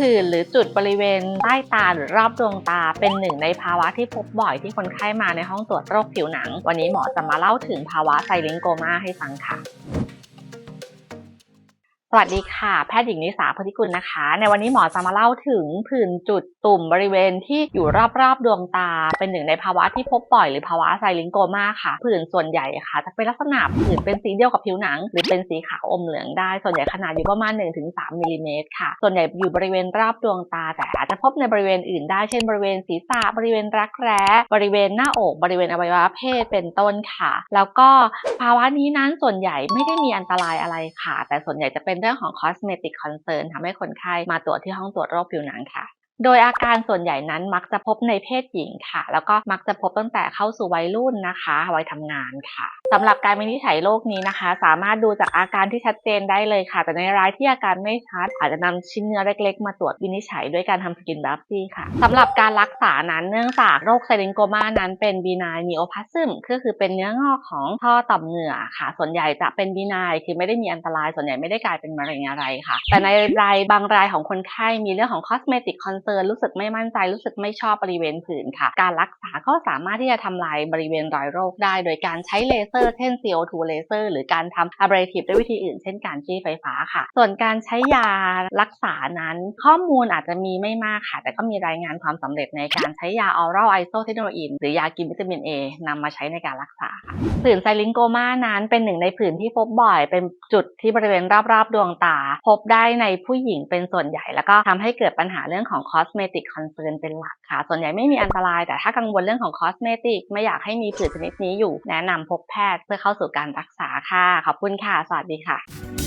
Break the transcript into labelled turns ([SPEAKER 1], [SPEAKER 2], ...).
[SPEAKER 1] ผื่นหรือจุดบริเวณใต้ตาหรือรอบดวงตา เป็นหนึ่งในภาวะที่พบบ่อยที่คนไข้มาในห้องตรวจโรคผิวหนัง วันนี้หมอจะมาเล่าถึงภาวะไซลิงโกมาให้ฟังค่ะ สวัสดีค่ะ แพทย์หญิงนิสาพุทธิกุลนะคะ ในวันนี้หมอจะมาเล่าถึงผื่นจุดตุ่มบริเวณที่อยู่รอบๆดวงตา เป็นหนึ่งในภาวะที่พบบ่อยหรือภาวะไซลิงโกมาค่ะ ผื่นส่วนใหญ่ค่ะ จะเป็นลักษณะผื่นเป็นสีเดียวกับผิวหนัง หรือเป็นสีขาวอมเหลืองได้ ส่วนใหญ่ขนาดอยู่ประมาณ 1-3มิลลิเมตรค่ะ ส่วนใหญ่อยู่บริเวณรอบดวงตา แต่อาจจะพบในบริเวณอื่นได้เช่นบริเวณศีรษะบริเวณรักแร้บริเวณหน้าอก บริเวณอวัยวะเพศเป็นต้นค่ะ แล้วก็ภาวะนี้นั้นส่วนใหญ่ไม่ได้มีอันตรายอะไรค่ะ แต่ส่วนใหญ่จะเป็นเรื่องของ cosmetic concern ทำให้คนไข้มาตรวจที่ห้องตรวจโรคผิวหนังค่ะ โดยอาการส่วนใหญ่นั้นมักจะพบในเพศหญิงค่ะ แล้วก็มักจะพบตั้งแต่เข้าสู่วัยรุ่นนะคะวัยทำงานค่ะสำหรับการวินิจฉัยโรคนี้นะคะ สามารถดูจากอาการที่ชัดเจนได้เลยค่ะ แต่ในรายที่อาการไม่ชัด อาจจะนำชิ้นเนื้อเล็ก ๆ มาตรวจวินิจฉัยด้วยการทำสกินบิ o ปซี่ค่ะสำหรับการรักษานั้นเนื่องจากโรคไซลิงโกมานั้นเป็นบีนายนีโอพาซึมก็คือเป็นเนื้องอกของท่อต่อมเหงื่อค่ะ ส่วนใหญ่จะเป็นบีนายคือไม่ได้มีอันตรายส่วนใหญ่ไม่ได้กลายเป็นมะเร็งอะไรค่ะ แต่ในรายบางรายของคนไข้มีเรื่องของ cosmetic concern รู้สึกไม่มั่นใจรู้สึกไม่ชอบบริเวณผื่นค่ะ การรักษาก็สามารถที่จะทำลายบริเวณรอยโรคได้ โดยการใช้เลเซอร์เช่น CO2 เลเซอร์หรือการทำ abrasive ด้วยวิธีอื่น เช่นการจี้ไฟฟ้าค่ะ ส่วนการใช้ยารักษานั้น ข้อมูลอาจจะมีไม่มากค่ะ แต่ก็มีรายงานความสำเร็จในการใช้ยา oral isotretinoin หรือยากินวิตามิน A นำมาใช้ในการรักษาผื่นไซลิงโกมานั้นเป็นหนึ่งในผื่นที่พบบ่อย เป็นจุดที่บริเวณรอบๆดวงตา พบได้ในผู้หญิงเป็นส่วนใหญ่แล้วก็ทำให้เกิดปัญหาเรื่องของคออสเมติกคอนเซิร์นเป็นหลักค่ะ ส่วนใหญ่ไม่มีอันตราย แต่ถ้ากังวลเรื่องของคอสเมติกไม่อยากให้มีผื่นชนิดนี้อยู่ แนะนำพบแพทย์เพื่อเข้าสู่การรักษาค่ะ ขอบคุณค่ะ สวัสดีค่ะ